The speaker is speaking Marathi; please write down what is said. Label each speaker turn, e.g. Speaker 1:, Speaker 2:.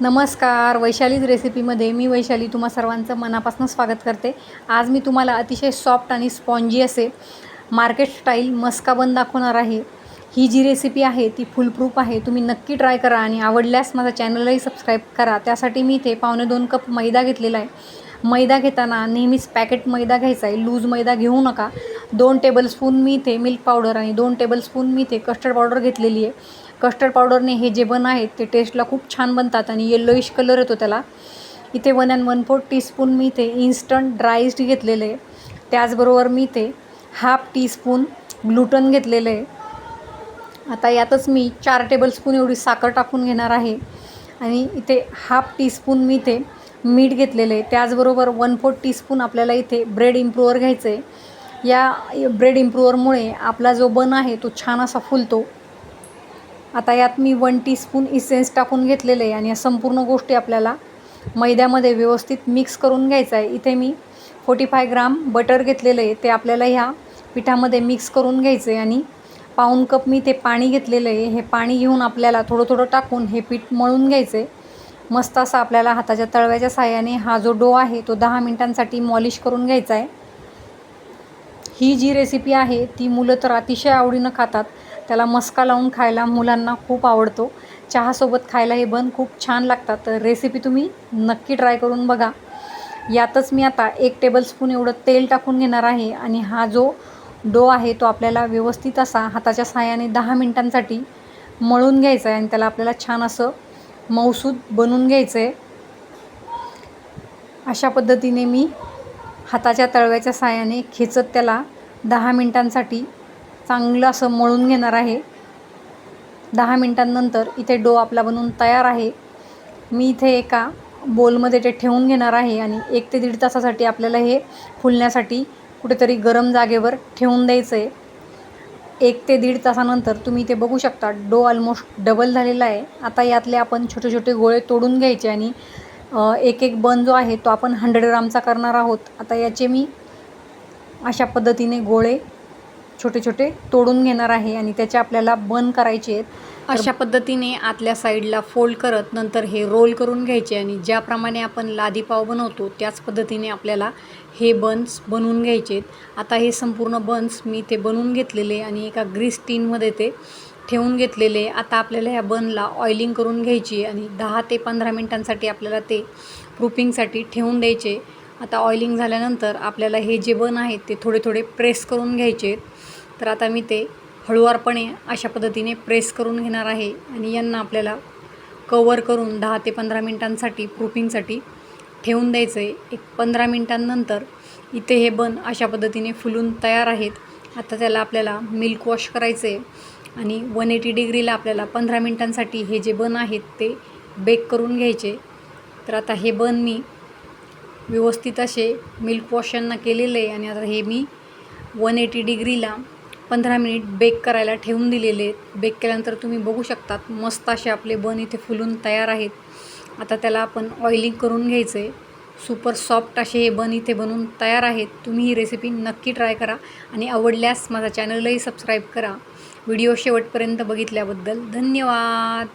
Speaker 1: नमस्कार वैशालीज रेसिपीमध्ये मी वैशाली तुम्हा सर्वांचं मनापासून स्वागत करते. आज मी तुम्हाला अतिशय सॉफ्ट आणि स्पॉन्जी असे मार्केट स्टाईल मस्काबन दाखवणार आहे. ही जी रेसिपी आहे ती फुलप्रूफ आहे. तुम्ही नक्की ट्राय करा आणि आवडल्यास माझा चॅनलही सबस्क्राईब करा. त्यासाठी मी इथे पावणे दोन कप मैदा घेतलेला आहे. मैदा घेताना नेहमीच पॅकेट मैदा घ्यायचा आहे. लूज मैदा घेऊ नका. दोन टेबलस्पून मी इथे मिल्क पावडर आणि दोन टेबलस्पून मी इथे कस्टर्ड पावडर घेतलेली आहे. कस्टर्ड पावडरने हे जे बन आहेत ते टेस्टला खूप छान बनतात आणि येल्लोइश कलर येतो त्याला. इथे one and one four teaspoon मी इथे इन्स्टंट ड्रायस्ड घेतलेलं आहे. त्याचबरोबर मी इथे हाफ टीस्पून ग्लुटन घेतलेलं आहे. आता यातच मी चार टेबलस्पून एवढी साखर टाकून घेणार आहे. आणि इथे हाफ टीस्पून मी इथे मीठ घेतलेलं आहे. त्याचबरोबर वन फोर्थ टीस्पून आपल्याला इथे ब्रेड इम्प्रूवर घ्यायचं आहे या ब्रेड इम्प्रूवरमुळे आपला जो बन आहे तो छान असा फुलतो. आता यात मी वन टीस्पून इसेन्स टाकून घेतलेलं आहे आणि या संपूर्ण गोष्टी आपल्याला मैद्यामध्ये व्यवस्थित मिक्स करून घ्यायचं आहे. इथे मी फोर्टी फाय ग्राम बटर घेतलेलं आहे. ते आपल्याला ह्या पिठामध्ये मिक्स करून घ्यायचं आहे आणि पाऊन कप मी ते पाणी घेतलेलं आहे. हे पाणी घेऊन आपल्याला थोडं थोडं टाकून हे पीठ मळून घ्यायचं आहे मस्त असा आपल्याला हाताच्या तळव्याच्या साह्याने हा जो डो आहे तो दहा मिनटांसाठी मॉलिश करून घ्यायचा आहे. ही जी रेसिपी आहे ती मुलं तर अतिशय आवडीनं खातात. त्याला मस्का लावून खायला मुलांना खूप आवडतो. चहासोबत खायला हे बन खूप छान लागतात. तर रेसिपी तुम्ही नक्की ट्राय करून बघा. यातच मी आता एक टेबलस्पून एवढं तेल टाकून घेणार आहे आणि हा जो डो आहे तो आपल्याला व्यवस्थित असा हाताच्या सहाय्याने दहा मिनटांसाठी मळून घ्यायचा आहे आणि त्याला आपल्याला छान असं मऊसूद बनवून घ्यायचं आहे अशा पद्धतीने मी हाताच्या तळव्याच्या साह्याने खेचत त्याला दहा मिनटांसाठी चांगलं असं मळून घेणार आहे. दहा मिनटांनंतर इथे डो आपला बनवून तयार आहे. मी इथे एका बोलमध्ये ते ठेवून घेणार आहे आणि एक ते दीड तासासाठी आपल्याला हे फुलण्यासाठी कुठेतरी गरम जागेवर ठेवून द्यायचं आहे एक ते दीड तासानंतर तुम्ही इथे बघू शकता डो ऑलमोस्ट डबल झालेला आहे. आता यातले आपण छोटे छोटे गोळे तोडून घ्यायचे आणि एक एक बन जो आहे तो आपण हंड्रेड ग्रामचा करणार आहोत. आता याचे मी अशा पद्धतीने गोळे छोटे छोटे तोडून घेणार आहे आणि त्याचे आपल्याला बन करायचे आहेत. अशा पद्धतीने आतल्या साईडला फोल्ड करत नंतर हे रोल करून घ्यायचे आणि ज्याप्रमाणे आपण लादी पाव बनवतो त्याच पद्धतीने आपल्याला हे बन्स बनवून घ्यायचे आहेत. आता हे संपूर्ण बन्स मी ते बनवून घेतलेले आणि एका ग्रीस टीनमध्ये ते ठेवून घेतलेले. आता आपल्याला ह्या बनला ऑइलिंग करून घ्यायची आणि दहा ते पंधरा मिनटांसाठी आपल्याला ते प्रूपिंगसाठी ठेवून द्यायचे. आता ऑइलिंग झाल्यानंतर आपल्याला हे जे बन आहेत ते थोडे थोडे प्रेस करून घ्यायचे. तर आता मी ते हळुवारपणे अशा पद्धतीने प्रेस करून घेणार आहे आणि यांना आपल्याला कवर करून दहा ते पंधरा मिनटांसाठी प्रूपिंगसाठी ठेवून द्यायचं आहे एक पंधरा मिनटांनंतर इथे हे बन अशा पद्धतीने फुलून तयार आहेत. आता त्याला आपल्याला मिल्क वॉश करायचं आहे आणि वन एटी डिग्रीला आपल्याला पंधरा मिनटांसाठी हे जे बन आहेत ते बेक करून घ्यायचे. तर आता हे बन मी व्यवस्थित असे मिल्क वॉश यांना केलेलं आहे आणि आता हे मी वन एटी डिग्रीला पंधरा मिनिट बेक करायला ठेवून दिलेले आहेत. बेक केल्यानंतर तुम्ही बघू शकतात मस्त असे आपले बन इथे फुलून तयार आहेत. आता त्याला आपण ऑइलिंग करून घ्यायचं आहे सुपर सॉफ्ट असे हे बन इथे बनवून तयार आहेत. तुम्ही ही रेसिपी नक्की ट्राय करा आणि आवडल्यास माझा चॅनलही सबस्क्राईब करा. व्हिडिओ शेवटपर्यंत बघितल्याबद्दल धन्यवाद.